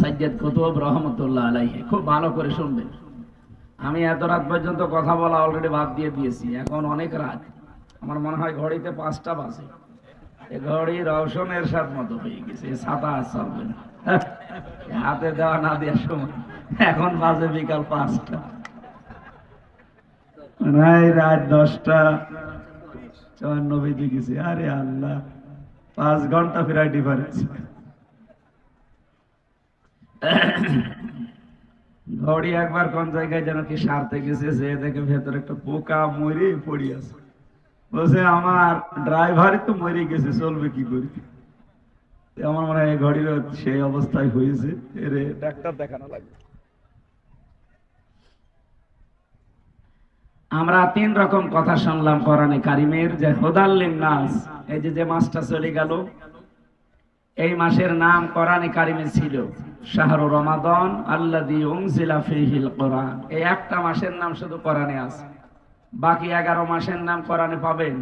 সাজ্জাদ কুতুব রহমতুল্লাহ আলাইহি, খুব ভালো করে শুনবেন। আমি এত রাত পর্যন্ত কথা বলা অলরেডি বাদ দিয়ে দিয়েছি, এখন অনেক রাত। আমার মনে হয় ঘড়িতে পাঁচটা বাজে। ঘড়ি রওশনের সাথ মতো হয়ে গেছে ছাতা আর চলবে না। হাতে দেওয়া না দেওয়ার সময়, এখন বাজে বিকাল পাঁচটা। নাই রাত দশটা। চুয়ান্ন বেজে গেছে, আরে আল্লাহ, পাঁচ ঘণ্টা ফেরাই ডিফারেন্স ঘড়ি একবার কোন জায়গায় যেন কি সারতে গেছে, যে দেখে ভেতরে একটা পোকা মরে পড়ি আছে। বলছে, আমার ড্রাইভারই তো মরে গেছে, চলবে কি করে? আমার মনে হয় ঘড়ির সেই অবস্থায় হয়েছে। এরে, ডাক্তার দেখানো লাগবে। আমরা তিন রকম কথা শুনলাম কোরআনে কারিমের, যে হোদাল্লিন নাস এই যে যে মাসটা চলে গেল, এই মাসের নাম কোরআনে কারিমে ছিল। শাহরু রমাদন কোরআন। এই একটা মাসের নাম শুধু কোরআনে আছে। বাকি এগারো মাসের নাম কোরআনে পাবেন।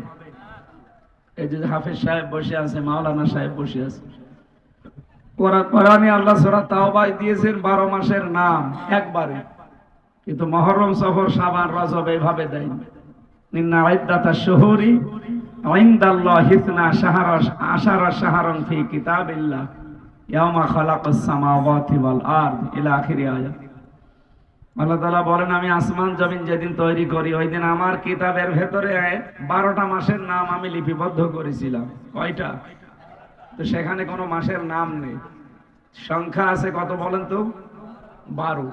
এই যে হাফিজ সাহেব বসে আছে, মাওলানা সাহেব বসে আছে। কোরআনে আল্লাহ সূরা দিয়েছেন বারো মাসের নাম, একবারে। কিন্তু মহরম সফর সাবান রজব এইভাবে দেয়নি। নিন্না ইদ্দাতা শুহুরি, ইনদাল্লাহ ইসনা শাহরা আশারা শাহরান ফি কিতাবিল্লাহ। আল্লাহ বলেন, আমি আসমান, জমিন যেদিন তৈরি করি আমার কিতাবের ভেতরে বারোটা মাসের নাম আমি লিপিবদ্ধ করেছিলাম। কয়টা? তো সেখানে কোনো মাসের নাম নেই। সংখ্যা আছে কত বলেন তো? বারো।